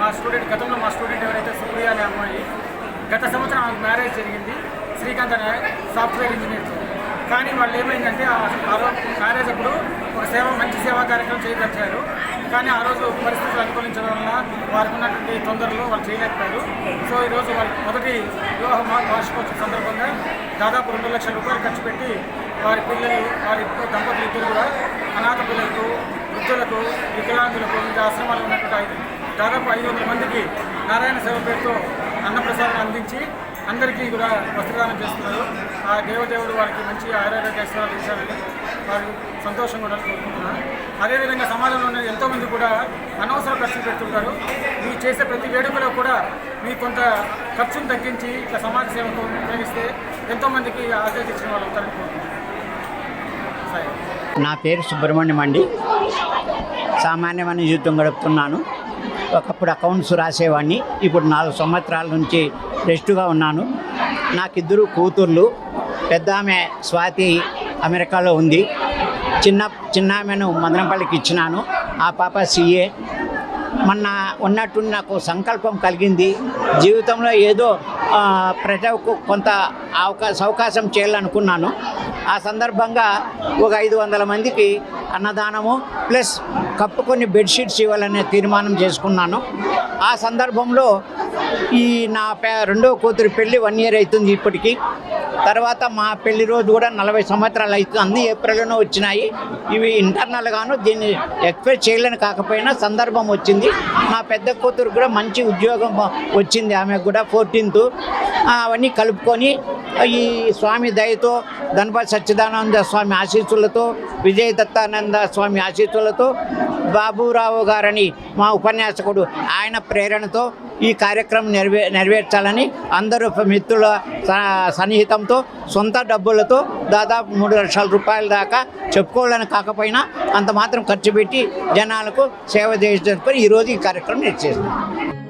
మా స్టూడెంట్ గతంలో మా స్టూడెంట్ ఎవరైతే సూర్య అనే అమ్మాయి గత సంవత్సరం ఆమెకు మ్యారేజ్ జరిగింది. శ్రీకాంత్ అనే సాఫ్ట్వేర్ ఇంజనీర్. కానీ వాళ్ళు ఏమైందంటే ఆ ఆ రోజు మ్యారేజ్ అప్పుడు ఒక సేవ మంచి సేవా కార్యక్రమం చేపట్టారు కానీ ఆ రోజు పరిస్థితులు అనుకూలించడం వల్ల వారికి ఉన్నటువంటి తొందరలో వాళ్ళు చేయలేకపోయారు. సో ఈరోజు వాళ్ళ మొదటి వివాహ వార్షికోత్సవ సందర్భంగా దాదాపు రెండు లక్షల రూపాయలు ఖర్చు పెట్టి వారి పిల్లలు వారి దంపతులు ఇద్దరు కూడా అనాథ పిల్లలకు వృద్ధులకు వికలాంగులకు వివిధ ఆశ్రమాలు దాదాపు ఐదు వందల మందికి నారాయణ సేవ పేరుతో అన్నప్రసాదం అందించి అందరికీ కూడా వస్త్రదానం చేస్తున్నారు. ఆ దేవదేవుడు వారికి మంచి ఆరోగ్య సేవలు ఇచ్చారని వారు సంతోషంగా ఉండాలని కోరుకుంటున్నాను. అదేవిధంగా సమాజంలో ఉన్న ఎంతోమంది కూడా అనవసర ఖర్చులు పెడుతుంటారు. మీరు చేసే ప్రతి వేడుకలో కూడా మీ కొంత ఖర్చును తగ్గించి ఇట్లా సమాజ సేవకు ఉపయోగిస్తే ఎంతోమందికి ఆరోగ్య ఇచ్చిన వాళ్ళు అవుతారని కోరుకుంటున్నాను. సరే. నా పేరు సుబ్రహ్మణ్యం అండి. సామాన్యమైన జీవితం గడుపుతున్నాను. ఒకప్పుడు అకౌంట్స్ రాసేవాడిని. ఇప్పుడు నాలుగు సంవత్సరాల నుంచి రెస్ట్గా ఉన్నాను. నాకిద్దరు కూతుర్లు. పెద్ద ఆమె స్వాతి అమెరికాలో ఉంది. చిన్న చిన్న ఆమెను మదనపల్లికి ఇచ్చినాను. ఆ పాప సీఏ. మొన్న ఉన్నట్టు నాకు సంకల్పం కలిగింది. జీవితంలో ఏదో ప్రజలకు కొంత అవకాశ అవకాశం చేయాలనుకున్నాను. ఆ సందర్భంగా ఒక ఐదు వందల మందికి అన్నదానము ప్లస్ కప్పుకొని బెడ్షీట్స్ ఇవ్వాలనే తీర్మానం చేసుకున్నాను. ఆ సందర్భంలో ఈ నా పే రెండో కూతురు పెళ్ళి వన్ ఇయర్ అవుతుంది ఇప్పటికీ. తర్వాత మా పెళ్ళి రోజు కూడా నలభై సంవత్సరాలు అవుతుంది అన్ని ఏప్రిల్లోనే వచ్చినాయి. ఇవి ఇంటర్నల్గాను దీన్ని ఎక్స్పెక్ట్ చేయలేని కాకపోయినా సందర్భం వచ్చింది. నా పెద్ద కూతురు కూడా మంచి ఉద్యోగం వచ్చింది. ఆమెకు కూడా ఫోర్టీన్త్ అవన్నీ కలుపుకొని ఈ స్వామి దయతో ధనపతి సచ్చిదానంద స్వామి ఆశీస్సులతో విజయ దత్తానంద స్వామి ఆశీస్సులతో బాబురావు గారని మా ఉపన్యాసకుడు ఆయన ప్రేరణతో ఈ కార్యక్రమం నెరవే నెరవేర్చాలని అందరూ మిత్రుల స- సన్నిహితంతో సొంత డబ్బులతో దాదాపు మూడు లక్షల రూపాయల దాకా చెప్పుకోవాలని కాకపోయినా అంత మాత్రం ఖర్చు పెట్టి జనాలకు సేవ చేసేందుకు ఈరోజు ఈ కార్యక్రమం చేస్తున్నాం